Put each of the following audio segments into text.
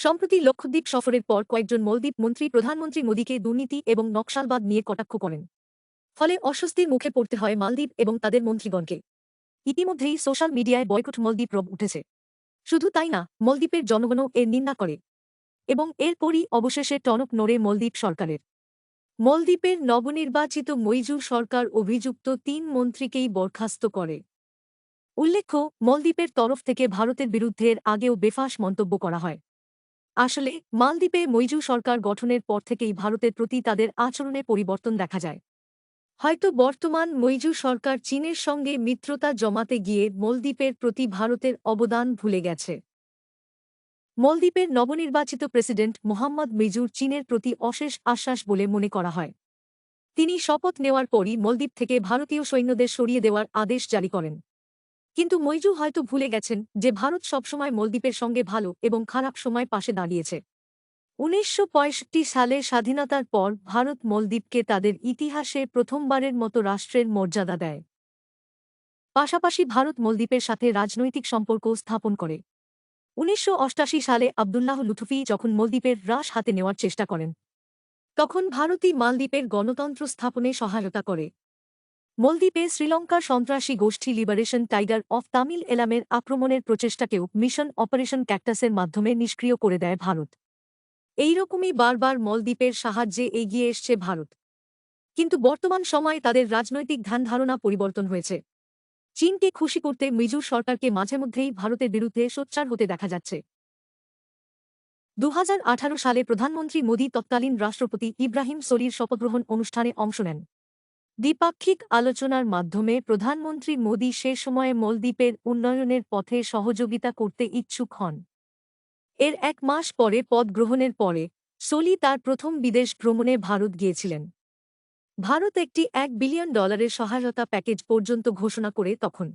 সম্প্রতি লক্ষদ্বীপ সফরের পর কয়েকজন মলদ্বীপ মন্ত্রী প্রধানমন্ত্রী মোদীকে দুর্নীতি এবং নকশালবাদ নিয়ে কটাক্ষ করেন। ফলে অস্বস্তির মুখে পড়তে হয় মালদ্বীপ এবং তাদের মন্ত্রীগণকে। ইতিমধ্যেই সোশ্যাল মিডিয়ায় বয়কট মলদ্বীপ রব উঠেছে। শুধু তাই না, মলদ্বীপের জনগণও এর নিন্দা করে। এবং এরপরই অবশেষে টনক নড়ে মলদ্বীপ সরকারের। মলদ্বীপের নবনির্বাচিত মইজুর সরকার অভিযুক্ত তিন মন্ত্রীকেই বরখাস্ত করে। উল্লেখ্য, মলদ্বীপের তরফ থেকে ভারতের বিরুদ্ধে আগেও বেফাস মন্তব্য করা হয়। আসলে, মালদ্বীপে মৈজু সরকার গঠনের পর থেকেই ভারতের প্রতি তাদের আচরণে পরিবর্তন দেখা যায়। হয়তো বর্তমান মৈজু সরকার চীনের সঙ্গে মিত্রতা জমাতে গিয়ে মলদ্বীপের প্রতি ভারতের অবদান ভুলে গেছে। মলদ্বীপের নবনির্বাচিত প্রেসিডেন্ট মোহাম্মদ মিজুর চীনের প্রতি অশেষ আশ্বাস বলে মনে করা হয়। তিনি শপথ নেওয়ার পরই মলদ্বীপ থেকে ভারতীয় সৈন্যদের সরিয়ে দেওয়ার আদেশ জারি করেন। কিন্তু মৈজু হয়তো ভুলে গেছেন যে ভারত সবসময় মলদ্বীপের সঙ্গে ভালো এবং খারাপ সময় পাশে দাঁড়িয়েছে। উনিশশো পঁয়ষট্টি সালে স্বাধীনতার পর ভারত মলদ্বীপকে তাদের ইতিহাসে প্রথমবারের মতো রাষ্ট্রের মর্যাদা দেয়। পাশাপাশি ভারত মলদ্বীপের সাথে রাজনৈতিক সম্পর্ক স্থাপন করে। উনিশশো সালে আবদুল্লাহ লুথুফি যখন মলদ্বীপের হ্রাস হাতে নেওয়ার চেষ্টা করেন, তখন ভারতই মালদ্বীপের গণতন্ত্র স্থাপনে সহায়তা করে। মলদ্বীপে শ্রীলঙ্কার সন্ত্রাসী গোষ্ঠী লিবারেশন টাইগার অফ তামিল এলামের আক্রমণের প্রচেষ্টাকেও মিশন অপারেশন ক্যাক্টাসের মাধ্যমে নিষ্ক্রিয় করে দেয় ভারত। এইরকমই বারবার মলদ্বীপের সাহায্যে এগিয়ে এসছে ভারত। কিন্তু বর্তমান সময়ে তাদের রাজনৈতিক ধ্যান ধারণা পরিবর্তন হয়েছে। চীনকে খুশি করতে মিজুর সরকারকে মাঝে মধ্যেই ভারতের বিরুদ্ধে সোচ্চার হতে দেখা যাচ্ছে। দু হাজার আঠারো সালে প্রধানমন্ত্রী মোদী তৎকালীন রাষ্ট্রপতি ইব্রাহিম সলির শপথগ্রহণ অনুষ্ঠানে অংশ নেন। দ্বিপাক্ষিক আলোচনার মাধ্যমে প্রধানমন্ত্রী মোদী সে সময়ে মলদ্বীপের উন্নয়নের পথে সহযোগিতা করতে ইচ্ছুক হন। এর এক মাস পরে পদ গ্রহণের পরে সোলি তার প্রথম বিদেশ ভ্রমণে ভারত গিয়েছিলেন। ভারত একটি এক বিলিয়ন ডলারের সহায়তা প্যাকেজ পর্যন্ত ঘোষণা করে তখন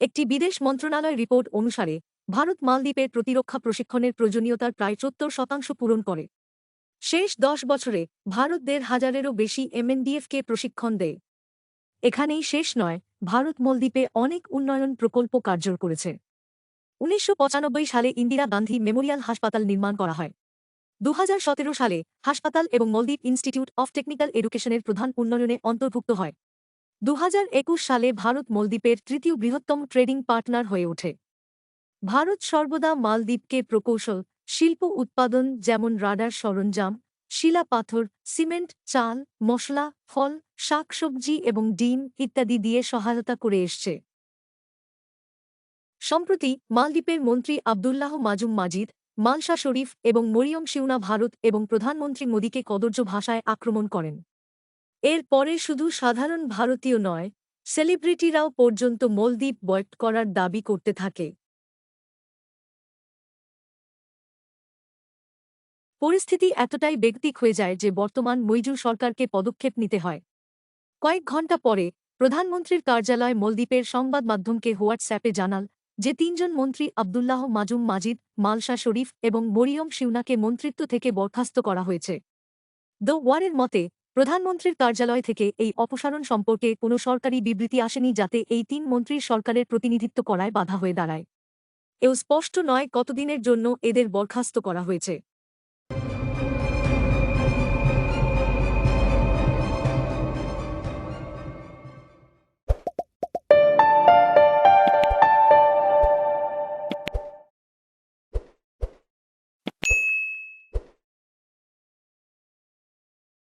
একটি বিদেশ মন্ত্রণালয় রিপোর্ট অনুসারে ভারত মালদ্বীপের প্রতিরক্ষা প্রশিক্ষণের প্রয়োজনীয়তার প্রায় সত্তর শতাংশ পূরণ করে। শেষ দশ বছরে ভারত দেড় হাজারেরও বেশি এমএনডিএফকে প্রশিক্ষণ দেয়। এখানেই শেষ নয়, ভারত মলদ্বীপে অনেক উন্নয়ন প্রকল্প কার্যকর করেছে। উনিশশো পঁচানব্বই সালে ইন্দিরা গান্ধী মেমোরিয়াল হাসপাতাল নির্মাণ করা হয়। দু হাজার সতেরো সালে হাসপাতাল এবং মলদ্বীপ ইনস্টিটিউট অফ টেকনিক্যাল এডুকেশনের প্রধান উন্নয়নে অন্তর্ভুক্ত হয়। দু হাজার একুশ সালে ভারত মলদ্বীপের তৃতীয় বৃহত্তম ট্রেডিং পার্টনার হয়ে ওঠে। ভারত সর্বদা মালদ্বীপকে প্রকৌশল শিল্প উৎপাদন যেমন রাডার সরঞ্জাম, শিলা পাথর, সিমেন্ট, চাল, মশলা, ফল শাকসবজি এবং ডিম ইত্যাদি দিয়ে সহায়তা করে এসছে। সম্প্রতি মালদ্বীপের মন্ত্রী আবদুল্লাহ মাজুম মাজিদ, মালশা শরীফ এবং মরিয়ম শিউনা ভারত এবং প্রধানমন্ত্রী মোদীকে কদর্য ভাষায় আক্রমণ করেন। এর পরে শুধু সাধারণ ভারতীয় নয়, সেলিব্রিটিরাও পর্যন্ত মলদ্বীপ বয়ক্ট করার দাবি করতে থাকে। পরিস্থিতি এতটাই বেগতিক হয়ে যায় যে বর্তমান মৈজুর সরকারকে পদক্ষেপ নিতে হয়। কয়েক ঘণ্টা পরে প্রধানমন্ত্রীর কার্যালয় মলদ্বীপের সংবাদ মাধ্যমকে হোয়াটসঅ্যাপে জানাল যে তিনজন মন্ত্রী আবদুল্লাহ মাজুম মাজিদ, মালশা শরীফ এবং মরিয়ম শিউনাকে মন্ত্রিত্ব থেকে বরখাস্ত করা হয়েছে। দ্য ওয়ারের মতে, প্রধানমন্ত্রীর কার্যালয় থেকে এই অপসারণ সম্পর্কে কোনো সরকারি বিবৃতি আসেনি যাতে এই তিন মন্ত্রীর সরকারের প্রতিনিধিত্ব করায় বাধা হয়ে দাঁড়ায়। এও স্পষ্ট নয় কতদিনের জন্য এদের বরখাস্ত করা হয়েছে।